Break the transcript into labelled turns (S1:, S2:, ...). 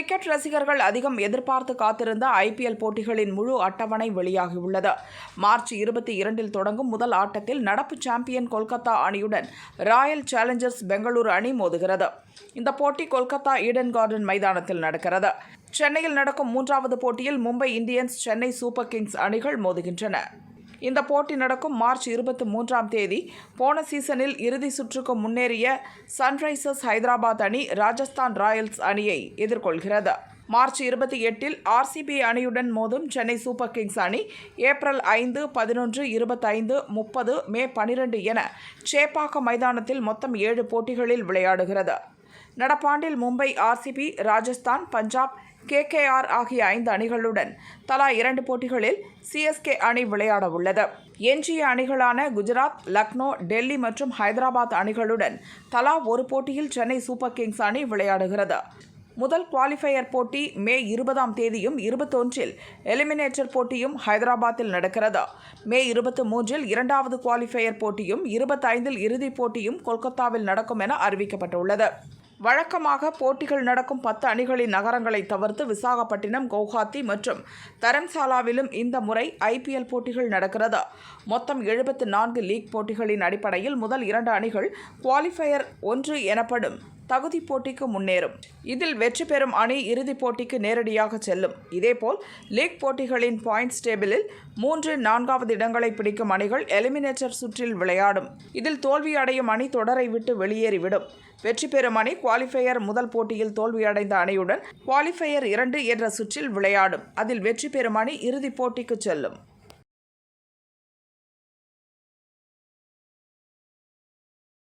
S1: Cricket ரசிகர்கள் அதிகம் எதிர்பார்த்து காத்திருந்த ஐபிஎல் போட்டிகளின் முழு அட்டவணை வெளியாகியுள்ளது. மார்ச் இருபத்தி இரண்டில் தொடங்கும் முதல் ஆட்டத்தில் நடப்பு சாம்பியன் கொல்கத்தா அணியுடன் ராயல் சேலஞ்சர்ஸ் பெங்களூரு அணி மோதுகிறது. இந்த போட்டி கொல்கத்தா ஈடன் கார்டன் மைதானத்தில் நடக்கிறது. சென்னையில் நடக்கும் மூன்றாவது போட்டியில் Mumbai Indians Chennai super kings அணிகள் மோதுகின்றன. இந்த போட்டி நடக்கும் மார்ச் இருபத்தி மூன்றாம் தேதி. போன சீசனில் இறுதி சுற்றுக்கு முன்னேறிய சன்ரைசர்ஸ் ஹைதராபாத் அணி ராஜஸ்தான் ராயல்ஸ் அணியை எதிர்கொள்கிறது. மார்ச் இருபத்தி எட்டில் ஆர்சிபி அணியுடன் மோதும் சென்னை சூப்பர் கிங்ஸ் அணி ஏப்ரல் ஐந்து பதினொன்று இருபத்தைந்து முப்பது மே பனிரெண்டு என சேப்பாக்கம் மைதானத்தில் மொத்தம் ஏழு போட்டிகளில் விளையாடுகிறது. நடப்பாண்டில் மும்பை ஆர்சிபி ராஜஸ்தான் பஞ்சாப் கேகேஆர் ஆகிய ஐந்து அணிகளுடன் தலா இரண்டு போட்டிகளில் சிஎஸ்கே அணி விளையாட உள்ளது. எஞ்சிய அணிகளான குஜராத் லக்னோ டெல்லி மற்றும் ஹைதராபாத் அணிகளுடன் தலா ஒரு போட்டியில் சென்னை சூப்பர் கிங்ஸ் அணி விளையாடுகிறது. முதல் குவாலிஃபையர் போட்டி மே இருபதாம் தேதியும் இருபத்தொன்றில் எலிமினேட்டர் போட்டியும் ஹைதராபாத்தில் நடக்கிறது. மே இருபத்தி மூன்றில் இரண்டாவது குவாலிஃபையர் போட்டியும் இருபத்தைந்தில் இறுதிப் போட்டியும் கொல்கத்தாவில் நடக்கும் என அறிவிக்கப்பட்டுள்ளது. வழக்கமாக போட்டிகள் நடக்கும் பத்து அணிகளின் நகரங்களை தவிர்த்து விசாகப்பட்டினம் கவுஹாத்தி மற்றும் தரம்சாலாவிலும் இந்த முறை ஐபிஎல் போட்டிகள் நடக்கிறது. மொத்தம் எழுபத்து நான்கு லீக் போட்டிகளின் அடிப்படையில் முதல் இரண்டு அணிகள் குவாலிஃபயர் ஒன்று எனப்படும். தகுதி போட்டிக்கு முன்னேறும். இதில் வெற்றி பெறும் அணி இறுதிப் போட்டிக்கு நேரடியாக செல்லும். இதேபோல் லீக் போட்டிகளின் பாயிண்ட்ஸ் டேபிளில் மூன்று நான்காவது இடங்களை பிடிக்கும் அணிகள் எலிமினேட்டர் சுற்றில் விளையாடும். இதில் தோல்வி அடையும் அணி தொடரை விட்டு வெளியேறிவிடும். வெற்றி பெறும் அணி குவாலிஃபையர் முதல் போட்டியில் தோல்வியடைந்த அணியுடன் குவாலிஃபையர் இரண்டு என்ற சுற்றில் விளையாடும். அதில் வெற்றி பெறும் அணி இறுதிப் போட்டிக்கு செல்லும்.